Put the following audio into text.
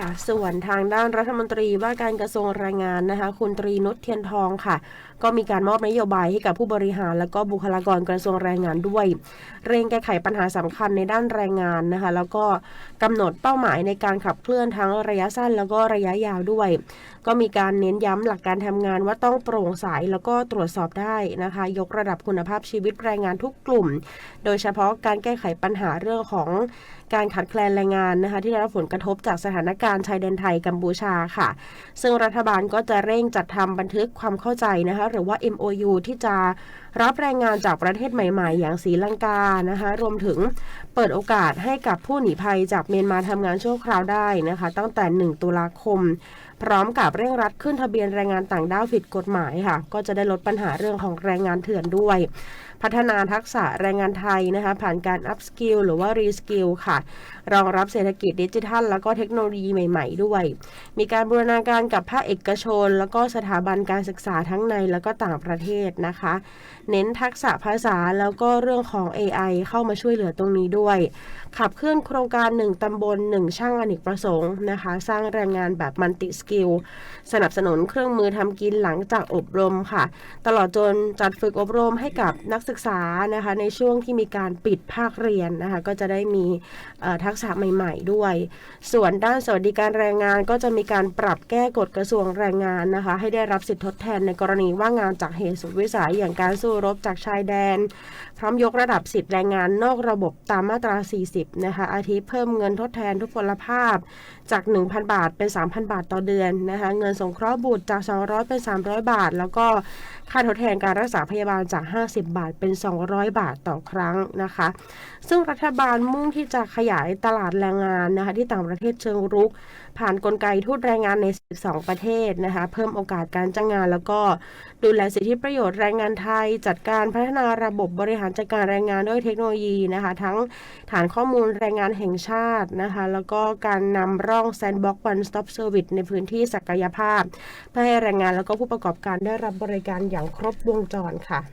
ค่ะส่วนทางด้านรัฐมนตรีว่าการกระทรวงแรงงานนะคะคุณตรีนุชเทียนทองค่ะ ก็มีการมอบนโยบายให้กับผู้บริหาร และก็บุคลากรกระทรวงแรงงานด้วย เร่งแก้ไขปัญหาสำคัญในด้านแรงงานนะคะแล้วก็กำหนดเป้าหมายในการขับเคลื่อนทั้งระยะสั้น แล้วก็ระยะยาวด้วย ก็มีการเน้นย้ำหลักการทำงานว่าต้องโปร่งใสแล้วก็ตรวจสอบได้นะคะ ยกระดับคุณภาพชีวิตแรงงานทุกกลุ่ม โดยเฉพาะการแก้ไขปัญหาเรื่องของการขาดแคลนแรงงานนะคะที่ได้รับผลกระทบจากสถานการณ์การชายแดนไทยกัมพูชาค่ะ ซึ่งรัฐบาลก็จะเร่งจัดทำบันทึกความเข้าใจนะคะหรือว่า MOU ที่จะ รับแรงงานจากประเทศใหม่ๆ อย่างศรีลังกานะคะรวมถึงเปิดโอกาสให้กับผู้หนีภัยจากเมียนมาทำงานชั่วคราวได้นะคะ ตั้งแต่ 1 ตุลาคม พร้อมกับเร่งรัดขึ้นทะเบียนแรงงานต่างด้าวผิดกฎหมายค่ะ ก็จะได้ลดปัญหาเรื่องของแรงงานเถื่อนด้วย พัฒนาทักษะแรงงานไทยนะคะ ผ่านการ up skill หรือว่า re skill ค่ะ รองรับเศรษฐกิจดิจิทัล แล้วก็เทคโนโลยีใหม่ๆ ด้วย มีการบูรณาการกับภาคเอกชน แล้วก็สถาบันการศึกษาทั้งในแล้วก็ต่างประเทศนะคะเน้นทักษะภาษาแล้วก็เรื่องของ AI เข้ามาช่วยเหลือตรงนี้ด้วย ขับเคลื่อนโครงการ 1 ตำบล 1 ช่างอเนกประสงค์นะคะ สร้างแรงงานแบบมัลติสกิล สนับสนุนเครื่องมือทำกินหลังจากอบรมค่ะ ตลอดจนจัดฝึกอบรมให้กับนักศึกษานะคะ ในช่วงที่มีการปิดภาคเรียนนะคะ ก็จะได้มีทักษะใหม่ ๆ ด้วย ส่วนด้านสวัสดิการแรงงานก็จะมีการปรับแก้กฎกระทรวงแรงงานนะคะ ให้ได้รับสิทธิทดแทนในกรณีว่างงานจากเหตุสุดวิสัยอย่างการสู้รบจากชายแดน พร้อมยกระดับสิทธิแรงงานนอกระบบตามมาตรา 40นะคะอาทิเพิ่มเงินทดแทนทุพพลภาพจาก 1,000 บาทเป็น 3,000 บาทต่อเดือนนะคะเงินสงเคราะห์บุตรจาก 200 เป็น 300 บาท แล้วก็ค่าทดแทนการรักษาพยาบาลจาก 50 บาทเป็น 200 บาทต่อครั้งนะคะ ซึ่งรัฐบาลมุ่งที่จะขยายตลาดแรงงานนะคะที่ต่างประเทศเชิงรุก ผ่านนกลไกทูตแรงงานใน 12 ประเทศนะคะเพิ่มโอกาสการจ้างงาน แล้วก็ดูแลสิทธิประโยชน์แรงงานไทย จัดการพัฒนาระบบบริหารจัดการแรงงานด้วยเทคโนโลยีนะคะทั้งฐานข้อมมูลแรงงานแห่งชาตินะคะ แล้วก็การนำร่อง Sandbox One Stop Service ในพื้นที่ศักยภาพ เพื่อให้แรงงานแล้วก็ผู้ประกอบการได้รับบริการอย่างครบวงจรค่ะ